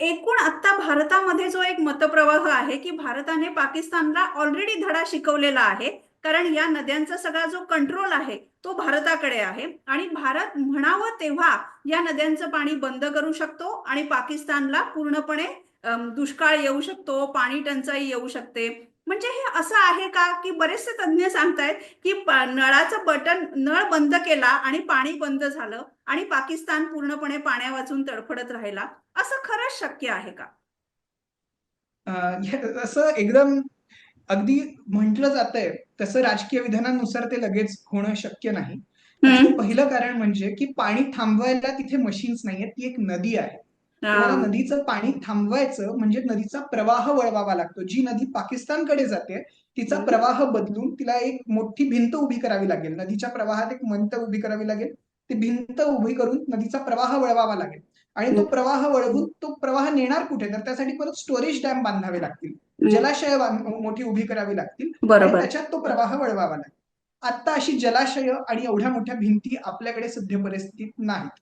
एकूण आता भारतामध्ये जो एक मतप्रवाह आहे की भारताने पाकिस्तानला ऑलरेडी धडा शिकवलेला आहे कारण या नद्यांचा सगळा जो कंट्रोल आहे तो भारताकडे आहे. आणि भारत म्हणावं तेव्हा या नद्यांचं पाणी बंद करू शकतो आणि पाकिस्तानला पूर्णपणे दुष्काळ येऊ शकतो पाणी टंचाई येऊ शकते. म्हणजे हे असं आहे का की बरेचसे तज्ज्ञ सांगतायत की नळाचं बटन नळ बंद केला आणि पाणी बंद झालं? आणि पाकिस्तान पूर्णपणे पाण्या वाचून तडफडत राहिला असं खरंच शक्य आहे का? असं एकदम अगदी म्हटलं जातंय तसं राजकीय विधानांनुसार ते लगेच होणं शक्य नाही. पहिलं कारण म्हणजे की पाणी थांबवायला तिथे मशीन्स नाहीयेत ती एक नदी आहे. नदीचं पाणी थांबवायचं म्हणजे नदीचा प्रवाह वळवावा लागतो. जी नदी पाकिस्तानकडे जाते तिचा. प्रवाह बदलून तिला एक मोठी भिंत उभी करावी लागेल. नदीच्या प्रवाहात एक मंत उभी करावी लागेल. ती भिंत उभी करून नदीचा प्रवाह वळवावा लागेल. आणि तो. प्रवाह वळवून तो प्रवाह नेणार कुठे? तर त्यासाठी परत स्टोरेज डॅम बांधावे लागतील. जलाशय मोठी उभी करावी लागतील. त्याच्यात तो प्रवाह वळवावा लागेल. आता अशी जलाशय आणि एवढ्या मोठ्या भिंती आपल्याकडे सध्या परिस्थितीत नाहीत.